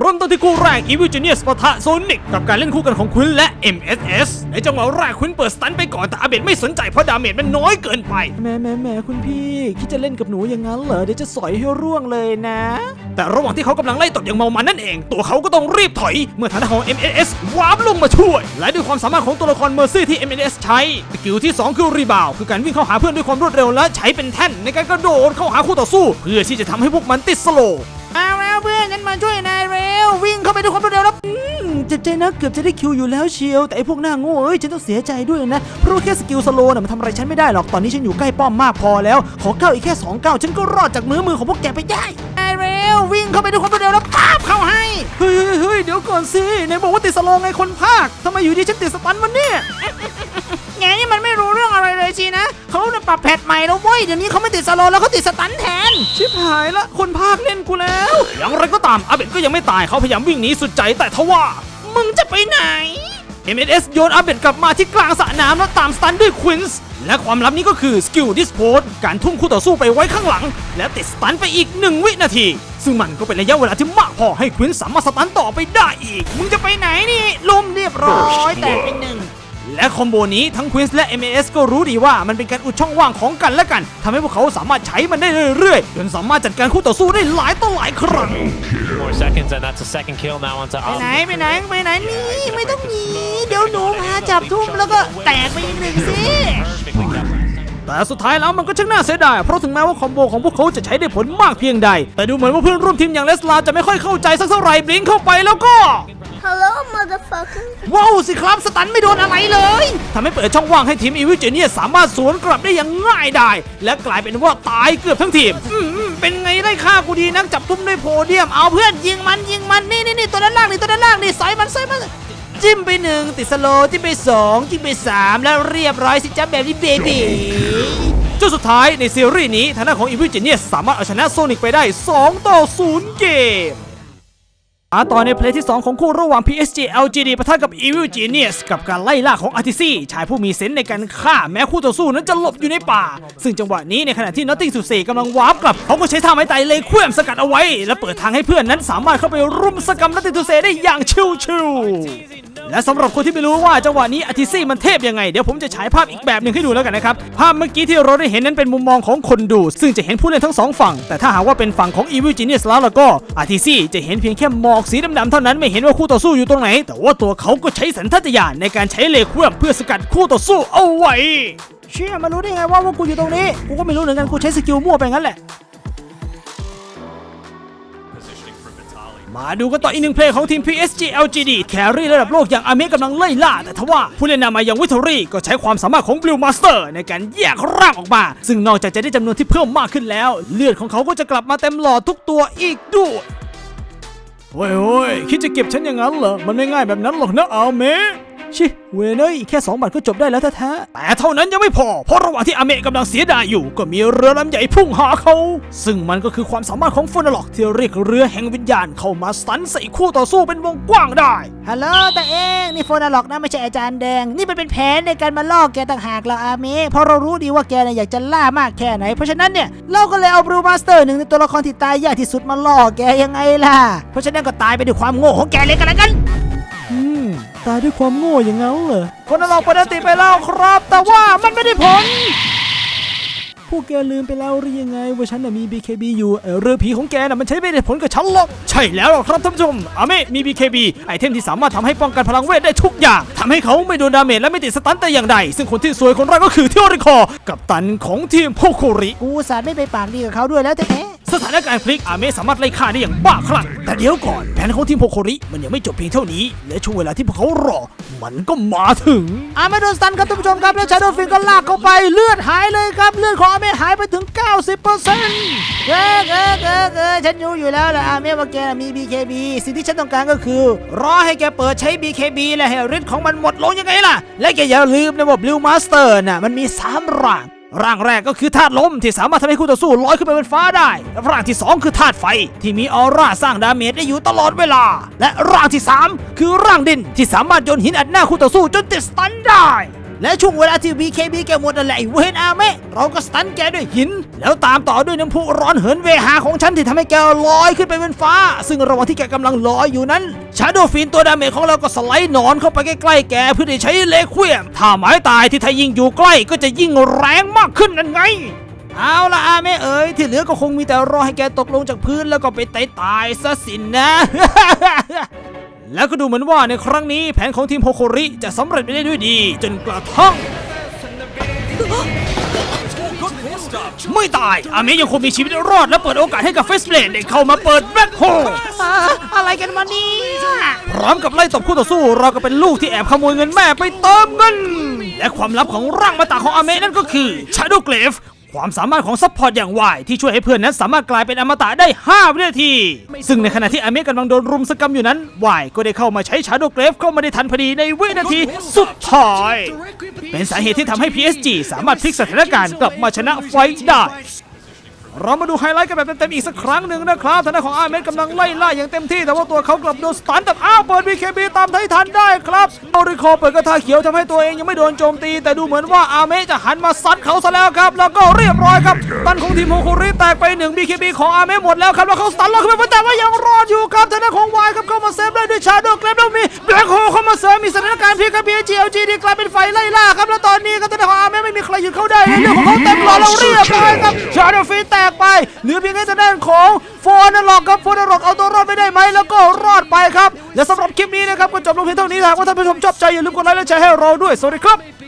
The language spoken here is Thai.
เริ่มต้นที่คู่แรก Evil Genius ปะทะโซนิกกับการเล่นคู่กันของควินและ MSS ในจังหวะแรกควินเปิดสตันไปก่อนแต่อาเบตไม่สนใจเพราะดาเมจมันน้อยเกินไปแหม่แหม่แหม่คุณพี่คิดจะเล่นกับหนูอย่างนั้นเหรอเดี๋ยวจะสอยให้ร่วงเลยนะ แต่ระหว่างที่เขากำลังไล่ตบอย่างเมามันนั่นเอง ตัวเขาก็ต้องรีบถอย เมื่อทางด้านของ MSS วาร์ปลงมาช่วย และด้วยความสามารถของตัวละครเมอร์ซี่ที่ MSS ใช้สกิลที่ 2 คือรีบาวคือการวิ่งเข้าหาเพื่อนด้วยความรวดเร็วและใช้เป็นแท่นในการกระโดดเข้าหาคู่ต่อสู้ เพื่อที่จะทำให้พวกมันติดสโล เจ็บใจนะเกือบจะได้คิวอยู่แล้วเชียว แต่ไอ้พวกหน้าโง่เอ้ยฉันต้องเสียใจด้วยนะ เพราะแค่สกิลสโลน่ะมันทำอะไรฉันไม่ได้หรอกตอนนี้ฉันอยู่ใกล้ป้อมมากพอแล้ว ขอเก้าอีกแค่2ก้าฉันก็รอดจากมือมือของพวกแกไปได้นายเร็ววิ่งเข้าไปด้วยความรวดเร็วแล้วป้าบเข้าให้เฮ้ยเฮ้ยเฮ้ยเดี๋ยวก่อนสิไหนบอกว่าติดสโลไงคนภาคทำไมอยู่ดีฉันติดสตันวันเนี่ยแงนี่มันไม่รู้เรื่องอะไรเลยสินะเขาเนี่ยปรับแพทใหม่แล้วเว้ยเดี๋ยวนี้เขาไม่ติดสโลแล้วเขาติดสตันแทน ชิบหายละคนภาคเล่นกูแล้ว อย่างไรก็ตามอาเบตก็ยังไม่ตายเขาพยายามวิ่งหนีสุดใจแต่ทว่า มึงจะไปไหน MSS โยนอาเบตกลับมาที่กลางสระน้ำแล้วตามสตันด้วยควินส์และความลับนี้ก็คือสกิลดิสโพสการทุ่มคู่ต่อสู้ไปไว้ข้างหลัง และติดสตันไปอีก 1 วินาที ซึ่งมันก็เป็นระยะเวลาที่มากพอให้ควินส์สามารถสตันต่อไปได้อีก มึงจะไปไหนนี่ลุมเรียบร้อยแตกเป็นหนึ่ง และคอมโบนี้ทั้งควินส์และ MAS ก็รู้ดีว่ามันเป็นการอุดช่องว่างของกันและกันทำให้พวกเขาสามารถใช้มันได้เรื่อยๆ จนสามารถจัดการคู่ต่อสู้ได้หลายต่อหลายครั้ง more seconds, and that's a second kill now onto ไปไหนไปไหนไปไหนนี่ไม่ต้องหนีเดี๋ยวหนูพาจับทุ่มแล้วก็แตกไปอีกหนึ่งสิ Perfectly kept. แต่สุดท้ายแล้วมันก็ช่างน่าเสียดาย เพราะถึงแม้ว่าคอมโบของพวกเขาจะใช้ได้ผลมากเพียงใด แต่ดูเหมือนว่าเพื่อนร่วมทีมอย่างเลสลาจะไม่ค่อยเข้าใจสักเท่าไหร่บลิงเข้าไปแล้วก็ Hello, motherfucker. ว้าวสิครับสตันไม่โดนอะไรเลยทำให้เปิดช่องว่างให้ทีมอีวิเจเนียสามารถสวนกลับได้อย่างง่ายดายและกลายเป็นว่าตายเกือบทั้งทีมอืมเป็นไงได้ค่ากูดีนักจับทุ่มด้วยโพเดียมเอาเพื่อนยิงมันยิงมันนี่นี่นี่ตัวด้านล่างนี่ตัวด้านล่างนี่สอยมันสอยมันจิ้มไปหนึ่งติดสโลจิ้มไปสองจิ้มไปสามแล้วเรียบร้อยสิจ้าแบบนี้เบบีจนสุดท้ายในซีรีส์นี้ทางด้านของอีวิเจเนียสสามารถเอาชนะโซนิกไปได้2ต่อ0เกม มาต่อในเพลย์ที่ 2 ของคู่ระหว่าง PSG LGD ปะทะกับ Evil Genius กับการไล่ล่าของ RTC ชายผู้มีเซนส์ในการฆ่าแม้คู่ต่อสู้นั้นจะหลบอยู่ในป่า ซึ่งจังหวะนี้ในขณะที่ Notting สุด4กำลังวาร์ปกลับ เขาก็ใช้ท่าไม้ไตเลยเคลื่อนสกัดเอาไว้ และเปิดทางให้เพื่อนนั้นสามารถเข้าไปรุมสกรรม Notting สุด4ได้อย่างชิวๆ และสำหรับคนที่ไม่รู้ว่าจังหวะนี้ RTC มันเทพยังไง เดี๋ยวผมจะฉายภาพอีกแบบหนึ่งให้ดูแล้วกันนะครับ ภาพเมื่อกี้ที่เราได้เห็นนั้นเป็นมุมมองของคนดู ซึ่งจะเห็นผู้เล่นทั้งสองฝั่ง แต่ถ้าหากว่าเป็นฝั่งของ Evil Genius แล้วล่ะก็ RTC จะเห็นเพียงแค่หมอกสีดำๆเท่านั้นไม่เห็นว่าคู่ต่อสู้อยู่ตรงไหน แต่ว่าตัวเขาก็ใช้สัญชาตญาณในการใช้เลเครื่องเพื่อสกัดคู่ต่อสู้เอาไว้เชื่อมารู้ได้ไงว่าว่ากูอยู่ตรงนี้ กูก็ไม่รู้เหมือนกัน กูใช้สกิลมั่วไปงั้นแหละ มาดูกันต่ออีกหนึ่งเพลงของทีม PSG LGD แครี่ระดับโลกอย่างอาเมกำลังไล่ล่า แต่ทว่าผู้เล่นนำมาอย่างวิทอรี่ก็ใช้ความสามารถของ Blue Master ในการแยกร่างออกมา ซึ่งนอกจากจะได้จำนวนที่เพิ่มมากขึ้นแล้ว เลือดของเขาก็จะกลับมาเต็มหลอดทุกตัวอีกด้วยโอ้ยโอ้ยคิดจะเก็บฉันอย่างนั้นเหรอ มันไม่ง่ายแบบนั้นหรอกนะอาเมะ ชิเวเนยแค่2บาทก็จบได้แล้วแท้แต่เท่านั้นยังไม่พอ เพราะระหว่างที่อาเมะกำลังเสียดายอยู่ ก็มีเรือลำใหญ่พุ่งหาเขา ซึ่งมันก็คือความสามารถของฟอนล็อกที่เรียกเรือแห่งวิญญาณเข้ามาสันใส่คู่ต่อสู้เป็นวงกว้างได้ฮัลโหลแต่เองนี่โฟนล็อกนะไม่ใช่อาจารย์แดง นี่มันเป็นแผนในการมาล่อแกต่างหากเราอาเมะเพราะเรารู้ดีว่าแกเนี่ยอยากจะล่ามากแค่ไหน เพราะฉะนั้นเนี่ยเราก็เลยเอาบรูมาสเตอร์หนึ่งในตัวละครที่ตายยากที่สุดมาล่อแกยังไงล่ะเพราะฉะนั้นก็ตายไปด้วยความโง่ของแกเลยกันแล้วกัน ตายด้วยความโง่อย่างนั้นเหรอคนนั้นลองปกติไปแล้วครับ แต่ว่ามันไม่ได้ผล พวกแกลืมไปแล้วหรือยังไงว่าฉันน่ะมี BKB อยู่เออเรือผีของแกน่ะมันใช้ไม่ได้ผลกับฉันหรอก ใช่แล้วหรอกครับท่านผู้ชมอาเมะมี BKB ไอเทมที่สามารถทำให้ป้องกันพลังเวทได้ทุกอย่างทำให้เขาไม่โดนดาเมจและไม่ติดสตันแต่อย่างใด ซึ่งคนที่สวยคนแรกก็คือเทโอริคอร์กับตันของทีมโพโคริ กูอุตสาห์ไม่ไปปากดีกับเขาด้วยแล้วแท้ สถานการณ์พลิกอาเมะสามารถไล่ฆ่าได้อย่างบ้าคลั่งแต่เดี๋ยวก่อนแผนของทีมโพโคริมันยังไม่จบเพียงเท่านี้ และช่วงเวลาที่พวกเขารอ มันก็มาถึงๆอาเมโดนสตันครับท่านผู้ชมครับแล้วชาโดว์ฟินก็ลากเข้าไปเลือดหายเลยครับเลือดของอาเมหายไปถึง 90%เออเออเออเออฉันรู้อยู่แล้วแหละอาเมว่าแกน่ะมี BKB สิ่งที่ฉันต้องการก็คือ รอให้แกเปิดใช้ BKB และให้ฤทธิ์ของมันหมดลงยังไงล่ะ และแกอย่าลืมนะว่า Blue Master น่ะมันมี3ร่าง ร่างแรกก็คือธาตุลมที่สามารถทำให้คู่ต่อสู้ลอยขึ้นไปบนฟ้าได้ ร่างที่ 2 คือธาตุไฟที่มีออร่าสร้างดาเมจได้อยู่ตลอดเวลา และร่างที่ 3 คือร่างดินที่สามารถโยนหินอัดหน้าคู่ต่อสู้จนติดสตันได้ และช่วงเวลาที่ BKB แกหมดนั่นแหละไอ้เวนอาเมะเราก็สตันแกด้วยหิน แล้วตามต่อด้วยน้ำพุร้อนเหินเวหาของฉันที่ทำให้แกลอยขึ้นไปบนฟ้า ซึ่งระหว่างที่แกกำลังลอยอยู่นั้นชาโดฟินตัวดาเมจของเราก็สไลด์นอนเข้าไปใกล้ๆแกเพื่อที่ใช้เลเควียมถ้าหมายตายที่ถ้ายิ่งอยู่ใกล้ก็จะยิ่งแรงมากขึ้นนั่นไงเอาละอาเมะเอ๋ยที่เหลือก็คงมีแต่รอให้แกตกลงจากพื้นแล้วก็ไปตายตายซะสินนะ แล้วก็ดูเหมือนว่าในครั้งนี้แผนของทีมโฮโคริจะสำเร็จไปได้ด้วยดี จนกระทั่ง ไม่ตาย อาเมะยังคงมีชีวิตรอดและเปิดโอกาสให้กับเฟสเบลดได้เข้ามาเปิดแบ็คโฮอะไรกันมาเนี่ยพร้อมกับไล่ตบคู่ต่อสู้เราก็เป็นลูกที่แอบขโมยเงินแม่ไปเติมเงิน และความลับของร่างมาตาของอาเมะนั่นก็คือ Shadow g l a v e ความสามารถของซัพพอร์ตอย่างวายที่ช่วยให้เพื่อนนั้นสามารถกลายเป็นอมตะได้ 5 วินาที ซึ่งในขณะที่อเมกกำลังโดนรุมสกรรมอยู่นั้นวายก็ได้เข้ามาใช้ Shadow g l a v e เข้ามาได้ทันพอดีในวินาทีสุดท้าย เป็นสาเหตุที่ทำให้ PSG สามารถพลิกสถานการณ์กลับมาชนะไฟท์ได้ เรามาดูไฮไลท์กันแบบเต็มๆอีกสักครั้งหนึ่งนะครับทางด้านของอาเมดกำลังไล่ล่าอย่างเต็มที่ แต่ว่าตัวเขากลับโดนสตันแต่อ้าวเปิด BKB ตามไททันได้ครับเอาริคอเปิดกระทาเขียวทำให้ตัวเองยังไม่โดนโจมตี แต่ดูเหมือนว่าอาเมดจะหันมาซัดเขาซะแล้วครับ แล้วก็เรียบร้อยครับตันของทีมโฮโคริแตกไปหนึ่ง BKB ของอาเมดหมดแล้วครับแล้วเขาสตันล็อกขึ้นไปแต่ว่ายังรอดอยู่ครับทางด้านของวายครับเข้ามาเซฟได้ด้วยชาโดว์เกรฟแล้วมีแบล็คโฮเข้ามาเสริมมีสถานการณ์พลิกครับ PGLG ที่กลายเป็นไฟไล่ล่าครับแล้วตอนนี้ครับทางด้านของอาเมดไม่มีใครหยุดเขาได้เรื่องของเขาเต็มหลอดแล้วเรียบร้อย ครับชาโดฟีแตกไปเหลือเพียงแค่ทางด้านของโฟนนล็อกครับโฟนนล็อกเอาตัวรอดไม่ได้ไหมแล้วก็รอดไปครับและสำหรับคลิปนี้นะครับก็จบลงเพียงเท่านี้ถ้าหากว่าท่านผู้ชมชอบใจอย่าลืมกดไลค์และแชร์ให้เราด้วยสวัสดีครับ